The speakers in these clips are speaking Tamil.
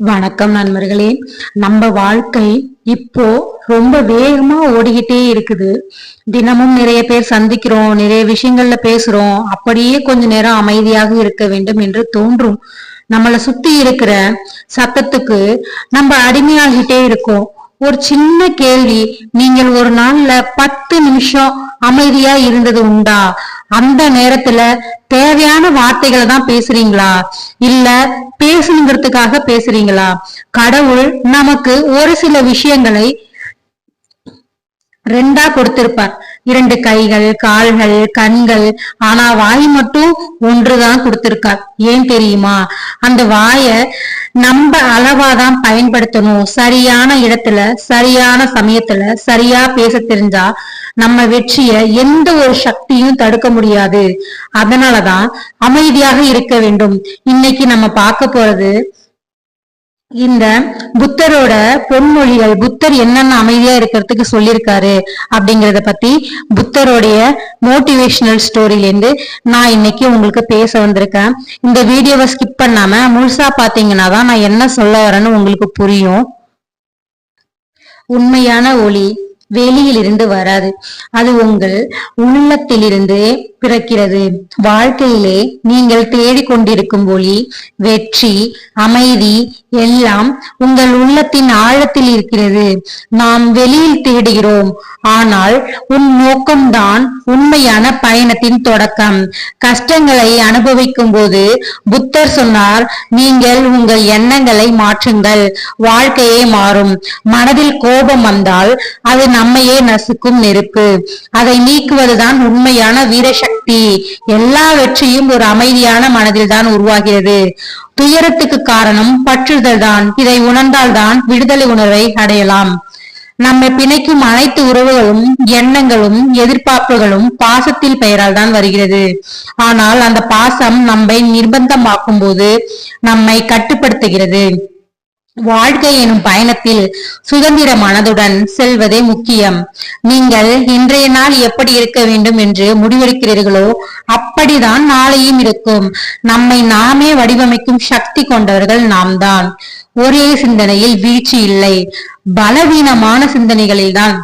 வணக்கம் நண்பர்களே. நம்ம வாழ்க்கை இப்போ ரொம்ப வேகமா ஓடிக்கிட்டே இருக்குது. தினமும் நிறைய பேர் சந்திக்கிறோம் நிறைய விஷயங்கள்ல பேசுறோம். அப்படியே கொஞ்ச நேரம் அமைதியாக இருக்க வேண்டும் என்று தோன்றும். நம்மளை சுத்தி இருக்கிற சத்தத்துக்கு நம்ம அடிமையாகிட்டே இருக்கோம். ஒரு சின்ன கேள்வி நீங்கள் ஒரு நாள்ல பத்து நிமிஷம் அமைதியா இருந்தது உண்டா? அந்த நேரத்துல தேவையான வார்த்தைகளை தான் பேசுறீங்களா? இல்ல பேசணுங்கிறதுக்காக பேசுறீங்களா? கடவுள் நமக்கு ஒரு சில விஷயங்களை ரெண்டா கொடுத்திருப்பார். இரண்டு கைகள் கால்கள் கண்கள். ஆனா வாய் மட்டும் ஒன்றுதான் கொடுத்திருக்கார். ஏன் தெரியுமா? அந்த வாய நம்ம அளவாதான் பயன்படுத்தணும். சரியான இடத்துல சரியான சமயத்துல சரியா பேச தெரிஞ்சா நம்ம வெற்றிய எந்த ஒரு சக்தியும் தடுக்க முடியாது. அதனாலதான் அமைதியாக இருக்க வேண்டும். இன்னைக்கு நம்ம பார்க்க போறது இந்த புத்தரோட பொன்மொழிகள் புத்தர் என்னென்ன அமைதியா இருக்கிறதுக்கு சொல்லியிருக்காரு அப்படிங்கறத பத்தி புத்தருடைய மோட்டிவேஷனல் ஸ்டோரியிலேருந்து நான் இன்னைக்கு உங்களுக்கு பேச வந்திருக்கேன். இந்த வீடியோவை ஸ்கிப் பண்ணாம முழுசா பாத்தீங்கன்னா தான் நான் என்ன சொல்ல வரேன்னு உங்களுக்கு புரியும். உண்மையான ஒளி வெளியிலிருந்து வராது. அது உங்கள் உள்ளத்திலிருந்து பிறக்கிறது. வாழ்க்கையிலே நீங்கள் தேடிக்கொண்டிருக்கும் ஒளி வெற்றி அமைதி எல்லாம் உங்கள் உள்ளத்தின் ஆழத்தில் இருக்கிறது. நாம் வெளியில் தேடுகிறோம். ஆனால் உன் நோக்கம்தான் உண்மையான பயணத்தின் தொடக்கம். கஷ்டங்களை அனுபவிக்கும் போது புத்தர் சொன்னார் நீங்கள் உங்கள் எண்ணங்களை மாற்றுங்கள். வாழ்க்கையே மாறும். மனதில் கோபம் வந்தால் அது நம்மையே நசுக்கும் நெருப்பு. அதை நீக்குவதுதான் உண்மையான வீரசக்தி. எல்லா வெற்றியும் ஒரு அமைதியான மனதில் தான் உருவாகிறது. துயரத்துக்கு காரணம் பற்று பற்றுதல் தான். இதை உணர்ந்தால்தான் விடுதலை உணர்வை அடையலாம். நம்மை பிணைக்கும் அனைத்து உறவுகளும் எண்ணங்களும் எதிர்பார்ப்புகளும் பாசத்தில் பெயரால் தான் வருகிறது. ஆனால் அந்த பாசம் நம்மை நிர்பந்தமாக்கும் போது நம்மை கட்டுப்படுத்துகிறது. வாழ்க்கை எனும் பயணத்தில் சுதந்திர மனதுடன் செல்வதே முக்கியம். நீங்கள் இன்றைய நாள் எப்படி இருக்க வேண்டும் என்று முடிவெடுக்கிறீர்களோ அப்படிதான் நாளையும் இருக்கும். நம்மை நாமே வடிவமைக்கும் சக்தி கொண்டவர்கள் நாம் தான் ஒரே சிந்தனையில் வீழ்ச்சி இல்லை. பலவீனமான சிந்தனைகளில்தான்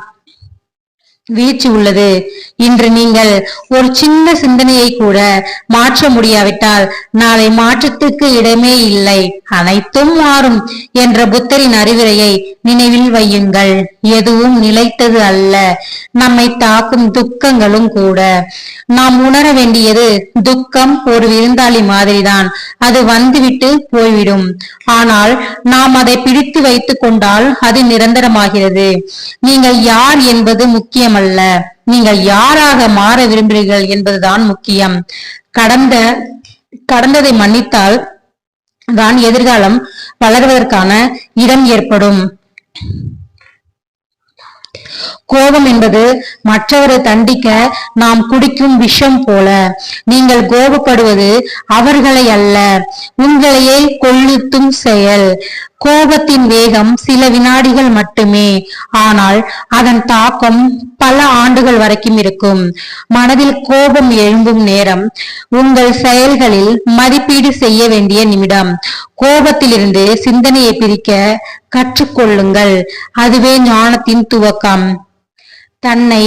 வீழ்ச்சி உள்ளது. இன்று நீங்கள் ஒரு சின்ன சிந்தனையை கூட மாற்ற முடியாவிட்டால் நாளை மாற்றத்துக்கு இடமே இல்லை. அனைத்தும் மாறும் என்ற புத்தரின் அறிவுரையை நினைவில் வையுங்கள். எதுவும் நிலைத்தது அல்ல. நம்மை தாக்கும் துக்கங்களும் கூட. நாம் உணர வேண்டியது துக்கம் ஒரு விருந்தாளி மாதிரிதான். அது வந்துவிட்டு போய்விடும். ஆனால் நாம் அதை பிடித்து வைத்துக் கொண்டால் அது நிரந்தரமாகிறது. நீங்கள் யார் என்பது முக்கியம்? முக்கியமல்ல நீங்கள் யாராக மாற விரும்புகிறீர்கள் என்பதுதான் முக்கியம். கடந்த கடந்ததை மன்னித்தால் தான் எதிர்காலம் வளர்வதற்கான இடம் ஏற்படும். கோபம் என்பது மற்றவரை தண்டிக்க நாம் குடிக்கும் விஷம் போல. நீங்கள் கோபப்படுவது அவர்களை அல்ல உங்களையே கொள்ளுத்தும் செயல். கோபத்தின் வேகம் சில வினாடிகள் மட்டுமே ஆனால் அதன் தாக்கம் பல ஆண்டுகள் வரைக்கும் இருக்கும். மனதில் கோபம் எழும்பும் நேரம் உங்கள் செயல்களில் மதிப்பீடு செய்ய வேண்டிய நிமிடம். கோபத்திலிருந்து சிந்தனையை பிரிக்க கற்றுக்கொள்ளுங்கள். அதுவே ஞானத்தின் துவக்கம். தன்னை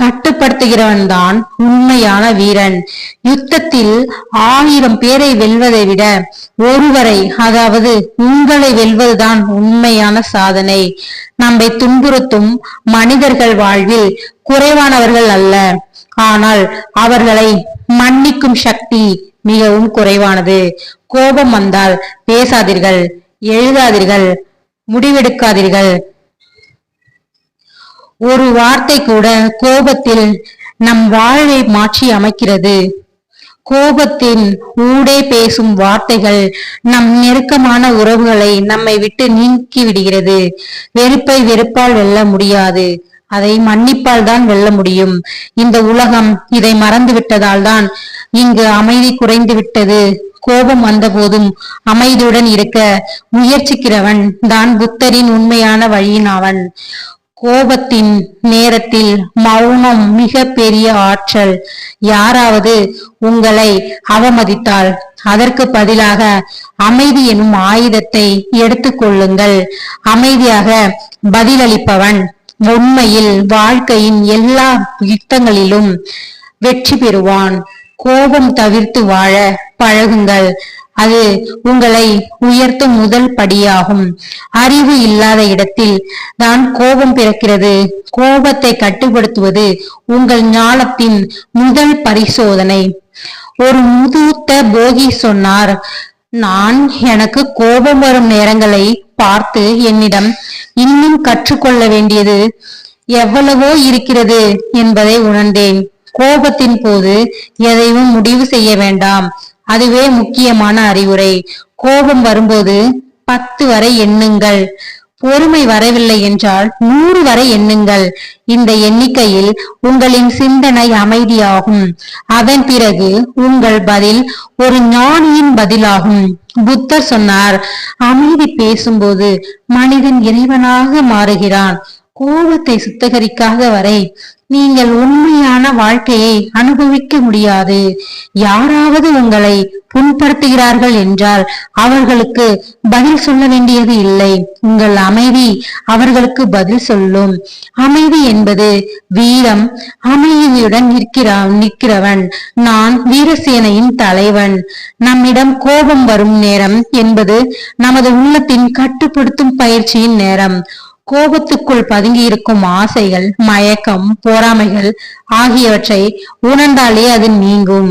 கட்டுப்படுத்துகிறவன் தான் உண்மையான வீரன். யுத்தத்தில் ஆயிரம் பேரை வெல்வதை விட ஒருவரை அதாவது உங்களை வெல்வதுதான் உண்மையான சாதனை. நம்மை துன்புறுத்தும் மனிதர்கள் வாழ்வில் குறைவானவர்கள் அல்ல. ஆனால் அவர்களை மன்னிக்கும் சக்தி மிகவும் குறைவானது. கோபம் வந்தால் பேசாதீர்கள் எழுதாதீர்கள் முடிவெடுக்காதீர்கள். ஒரு வார்த்தை கூட கோபத்தில் நம் வாழ்வை மாற்றி அமைக்கிறது. கோபத்தின் ஊடே பேசும் வார்த்தைகள் நம் நெருக்கமான உறவுகளை நம்மை விட்டு நீக்கி விடுகிறது. வெறுப்பை வெறுப்பால் வெல்ல முடியாது. அதை மன்னிப்பால் தான் வெல்ல முடியும். இந்த உலகம் இதை மறந்து விட்டதால் தான் இங்கு அமைதி குறைந்து விட்டது. கோபம் வந்தபோதும் அமைதியுடன் இருக்க முயற்சிக்கிறவன் தான் புத்தரின் உண்மையான வழியின் அவன். கோபத்தின் நேரத்தில் மௌனம் மிக பெரிய ஆற்றல். யாராவது உங்களை அவமதித்தால் அதற்கு பதிலாக அமைதி எனும் ஆயுதத்தை எடுத்துக்கொள்ளுங்கள் அமைதியாக பதிலளிப்பவன் உண்மையில் வாழ்க்கையின் எல்லா யுத்தங்களிலும் வெற்றி பெறுவான். கோபம் தவிர்த்து வாழ பழகுங்கள். அது உங்களை உயர்த்தும் முதல் படியாகும். அறிவு இல்லாத இடத்தில் தான் கோபம் பிறக்கிறது. கோபத்தை கட்டுப்படுத்துவது உங்கள் ஞானத்தின் முதல் பரிசோதனை. ஒரு முதுத்த போகி சொன்னார் நான் எனக்கு கோபம் வரும் நேரங்களை பார்த்து என்னிடம் இன்னும் கற்றுக்கொள்ள வேண்டியது எவ்வளவோ இருக்கிறது என்பதை உணர்ந்தேன். கோபத்தின் போது எதையும் முடிவு செய்ய வேண்டாம். அதுவே முக்கியமான அறிவுரை. கோபம் வரும்போது பத்து வரை எண்ணுங்கள். பொறுமை வரவில்லை என்றால் நூறு வரை எண்ணுங்கள். இந்த எண்ணிக்கையில் உங்களின் சிந்தனை அமைதியாகும். அதன் பிறகு உங்கள் பதில் ஒரு ஞானியின் பதிலாகும். புத்தர் சொன்னார் அமைதி பேசும்போது மனிதன் இறைவனாக மாறுகிறான். கோபத்தை சுத்தகரிக்காத வரை நீங்கள் உண்மையான வாழ்க்கையை அனுபவிக்க முடியாது. யாராவது உங்களை புண்படுத்துகிறார்கள் என்றால் அவர்களுக்கு பதில் சொல்ல வேண்டியது இல்லை. உங்கள் அமைதி அவர்களுக்கு பதில் சொல்லும். அமைதி என்பது வீரம். அமைதியுடன் நிற்கிறான் நிற்கிறவன். நான் வீரசேனையின் தலைவன். நம்மிடம் கோபம் வரும் நேரம் என்பது நமது உள்ளத்தின் கட்டுப்படுத்தும் பயிற்சியின் நேரம். கோபத்துக்குள் பதுங்கியிருக்கும் ஆசைகள் மயக்கம் பொறாமைகள் ஆகியவற்றை உணர்ந்தாலே அது நீங்கும்.